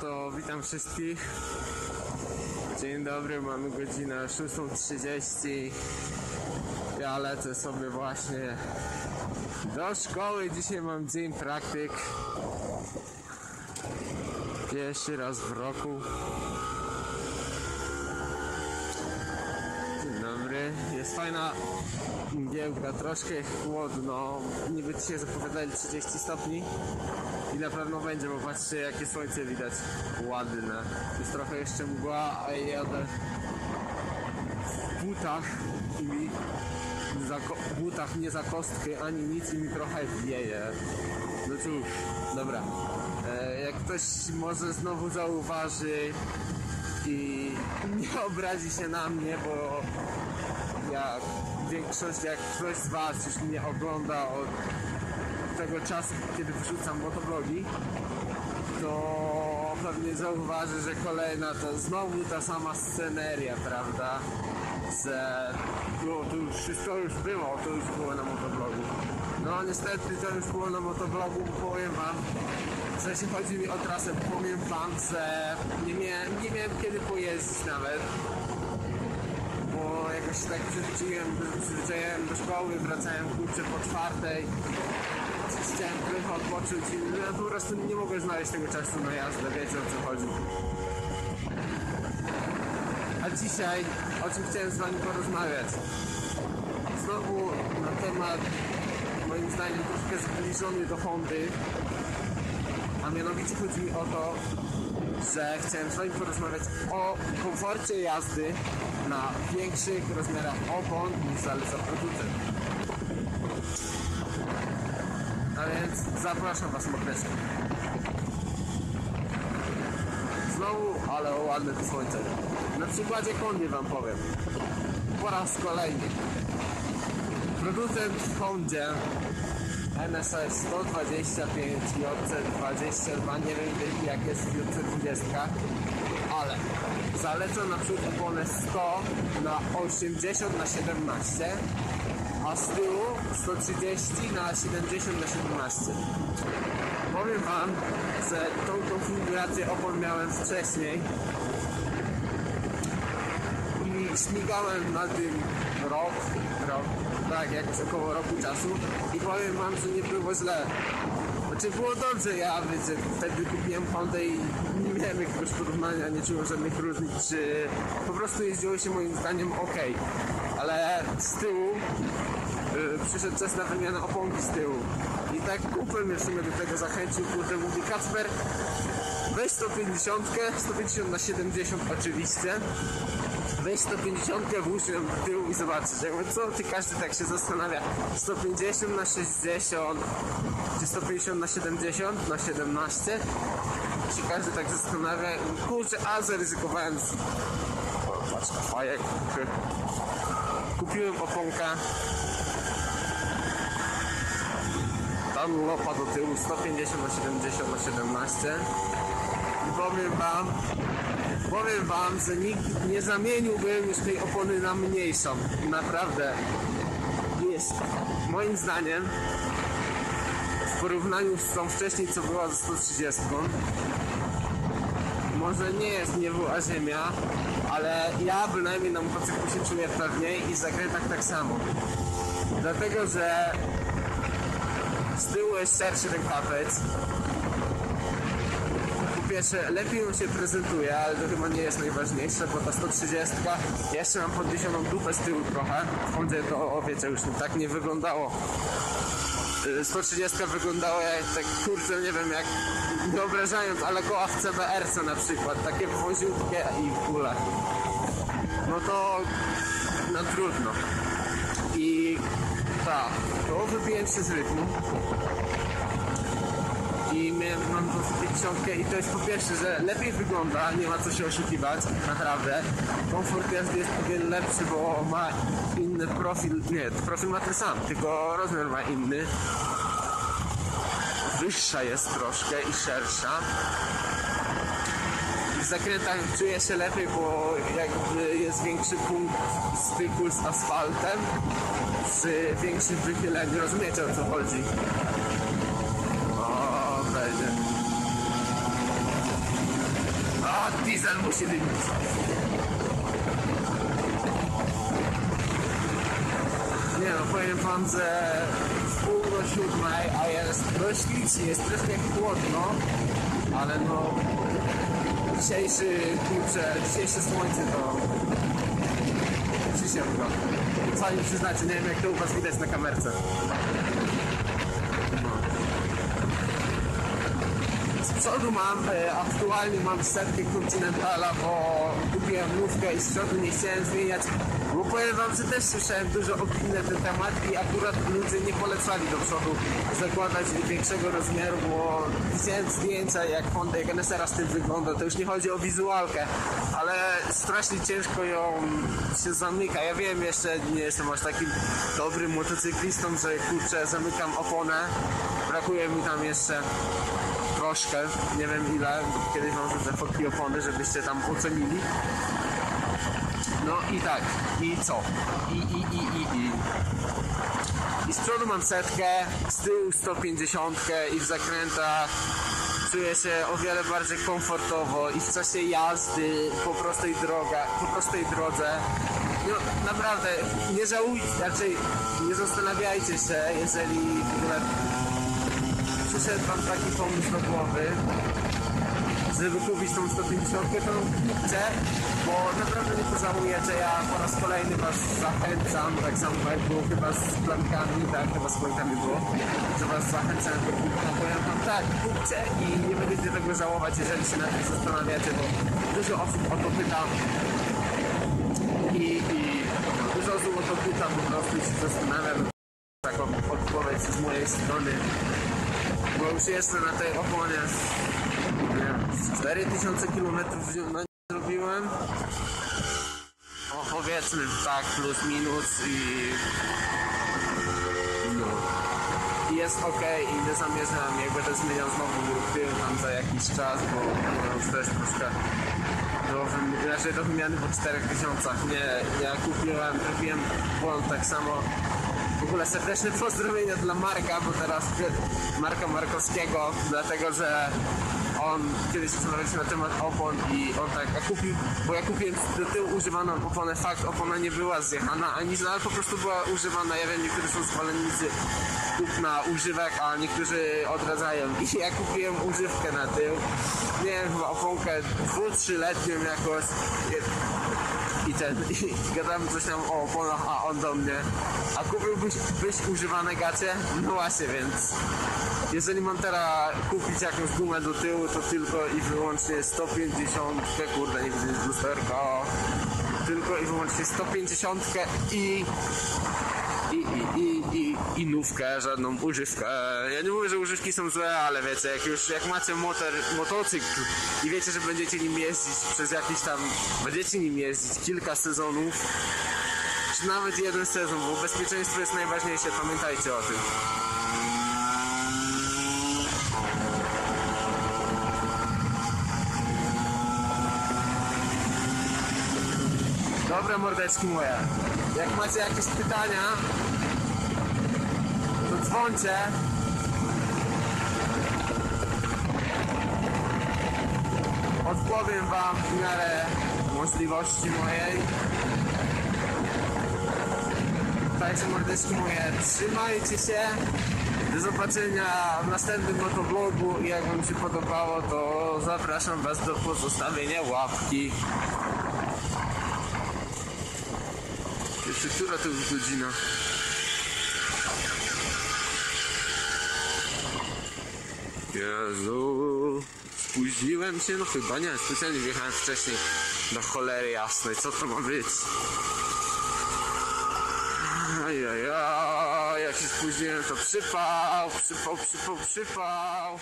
To witam wszystkich. Dzień dobry, mamy godzinę 6.30. Ja lecę sobie właśnie do szkoły. Dzisiaj mam dzień praktyk. Pierwszy raz w roku. Jest fajna mgiełka, troszkę chłodno. Niby dzisiaj zapowiadali 30 stopni. I na pewno będzie, bo patrzcie jakie słońce widać. Ładne. Jest trochę jeszcze mgła, a ja jadę w butach i mi za butach nie za kostkę ani nic i mi trochę wieje. No cóż, dobra. E, jak ktoś może znowu zauważy i nie obrazi się na mnie, bo jak większość, jak ktoś z Was już mnie ogląda od tego czasu, kiedy wrzucam motoblogi, to pewnie zauważy, że kolejna to znowu ta sama sceneria, prawda? Że no, to już wszystko już było, to już było na motoblogu. No niestety to już było na motoblogu, powiem wam, że jeśli chodzi mi o trasę, powiem wam, że nie miałem, nie miałem kiedy pojeździć nawet bo jakoś tak przyzwyczaiłem, przyzwyczaiłem do szkoły, wracałem kurczę po czwartej, chciałem trochę odpocząć i no, po prostu nie mogłem znaleźć tego czasu na jazdę, wiecie o co chodzi. A dzisiaj, o czym chciałem z wami porozmawiać? Znowu na temat, moim zdaniem, troszkę zbliżony do Hondy, a mianowicie chodzi mi o to, że chciałem z Wami porozmawiać o komforcie jazdy na większych rozmiarach opon niż zaleca producent. A więc zapraszam Was serdecznie. Znowu, ale ładne to słońce. Na przykładzie Hondy Wam powiem. Po raz kolejny. Producent w Hondzie NSS 125, JC22, nie wiem jak jest JC20, ale zaleca na przód oponę 100 na 80 na 17, a z tyłu 130 na 70 na 17. Powiem Wam, że tą konfigurację opon miałem wcześniej i śmigałem na tym rok, rok, tak, jakoś około roku czasu. I powiem wam, że nie było źle. Znaczy było dobrze, ja wiecie, wtedy kupiłem Hondę i nie miałem jakiegoś porównania, nie czułem żadnych różnic, czy po prostu jeździło się moim zdaniem ok, ale z tyłu y, przyszedł czas na wymianę oponki z tyłu. I tak kupę mnie w sumie do tego zachęcił, kurde mówi Kacper, weź 150, 150 na 70 oczywiście, weź 150, włóż ją w tył i zobaczysz. Jakby co ty każdy tak się zastanawia. 150 na 60 czy 150 na 70 na 17 się każdy tak zastanawia. Kurczę, a zaryzykowałem z... O, patrz, fajek. Kupiłem oponkę. Tam lopa do tyłu 150 na 70 na 17 i powiem wam powiem wam, że nikt nie zamieniłbym już tej opony na mniejszą. Naprawdę jest moim zdaniem w porównaniu z tą wcześniej co była ze 130 może nie jest niebo a ziemia, ale ja bynajmniej na motocyklu się czuję pewniej i w zakrętach tak samo. Dlatego, że z tyłu jest szerszy ten kapec, pierwsze, lepiej on się prezentuje, ale to chyba nie jest najważniejsze, bo ta 130 jeszcze mam podniesioną dupę z tyłu trochę. W Hondzie to, o wiecie, już tak nie wyglądało. Y, 130 wyglądała jak tak, kurczę, nie wiem, jak wyobrażając, ale koła w CBR-ce na przykład, takie wąziutkie i w ogóle. No to, no trudno. I tak, to wybiłem się z rytmu mam 50 i to jest po pierwsze, że lepiej wygląda, nie ma co się oszukiwać, naprawdę. Komfort jazdy jest wiele lepszy, bo ma inny profil, nie, profil ma ten sam, tylko rozmiar ma inny. Wyższa jest troszkę i szersza. W zakrętach czuję się lepiej, bo jakby jest większy punkt styku z asfaltem, z większym wychyleniem, rozumiecie o co chodzi. O, będzie. Diesel musi wybić. Nie no, powiem wam, że w pół do siódmej, a jest dość licznie, jest troszkę chłodno, ale no dzisiejszy, kurczę, dzisiejsze słońce to przysięgam. Sami przyznacie, nie wiem jak to u was widać na kamerce. Przodu mam, e, aktualnie mam setkę Continentala, bo kupiłem nówkę i z przodu nie chciałem zmieniać, powiem wam, że też słyszałem dużo opinii na ten temat i akurat ludzie nie polecali do przodu zakładać większego rozmiaru, bo widziałem zdjęcia jak Honda jak NSR z tym wygląda, to już nie chodzi o wizualkę, ale strasznie ciężko ją się zamyka. Ja wiem, jeszcze nie jestem aż takim dobrym motocyklistą, że kurczę, zamykam oponę, brakuje mi tam jeszcze troszkę, nie wiem ile, kiedyś wam rzucę fotki opony, żebyście tam ocenili. No i tak, i co? I, i, i, i, i. I z przodu mam setkę, z tyłu 150 i w zakrętach czuję się o wiele bardziej komfortowo i w czasie jazdy po prostej droga, po prostej drodze. No naprawdę, nie żałujcie, raczej nie zastanawiajcie się, jeżeli w ogóle przyszedł wam taki pomysł do głowy, żeby kupić tą 150, to kupcie, bo naprawdę nie pożałujecie. Ja po raz kolejny was zachęcam, tak samo jak było chyba z plankami, tak, chyba z plankami było, że was zachęcam do kupna. Powiem wam tak, kupcie i nie będziecie tego żałować, jeżeli się nad tym zastanawiacie, bo dużo osób o to pyta i, i dużo osób o to pyta, po prostu się zastanawia. Taką odpowiedź z mojej strony bo już jestem na tej oponie 4000 km na zrobiłem. O, powiedzmy tak plus minus i no. I jest ok i nie zamierzam jak będę zmieniał znowu tył tam za jakiś czas bo no, też troszkę do, wym- raczej do wymiany po 4000 nie, ja kupiłem, zrobiłem błąd tak samo ogóle serdeczne pozdrowienia dla Marka, bo teraz Marka Markowskiego, dlatego że on kiedyś rozmawialiśmy na temat opon i on tak, a kupił, bo ja kupiłem do tyłu używaną oponę, fakt, opona nie była zjechana ani ale po prostu była używana, ja wiem, niektórzy są zwolennicy kupna używek, a niektórzy odradzają. I ja kupiłem używkę na tył, wiem, chyba oponkę dwu, trzyletnią jakoś, i ten, i gadamy coś tam o oponach, a on do mnie, a kupiłbyś byś używane gacie? No właśnie, więc jeżeli mam teraz kupić jakąś gumę do tyłu, to tylko i wyłącznie 150, kurde, nie widzę lusterka, tylko i wyłącznie 150 i i, i, i, i, i nówkę, żadną używkę. Ja nie mówię, że używki są złe, ale wiecie, jak już jak macie motor, motocykl i wiecie, że będziecie nim jeździć przez jakiś tam, będziecie nim jeździć kilka sezonów, czy nawet jeden sezon, bo bezpieczeństwo jest najważniejsze, pamiętajcie o tym. Dobre mordeczki moje. Jak macie jakieś pytania, to dzwońcie. Odpowiem wam w miarę możliwości mojej. Także mordeczki moje, trzymajcie się. Do zobaczenia w następnym motovlogu i jak wam się podobało, to zapraszam was do pozostawienia łapki. Jeszcze która to już godzina? Jezu, spóźniłem się? No chyba nie, specjalnie wjechałem wcześniej do cholery jasnej, co to ma być? Ajajaj, jak się spóźniłem to przypał, przypał, przypał, przypał.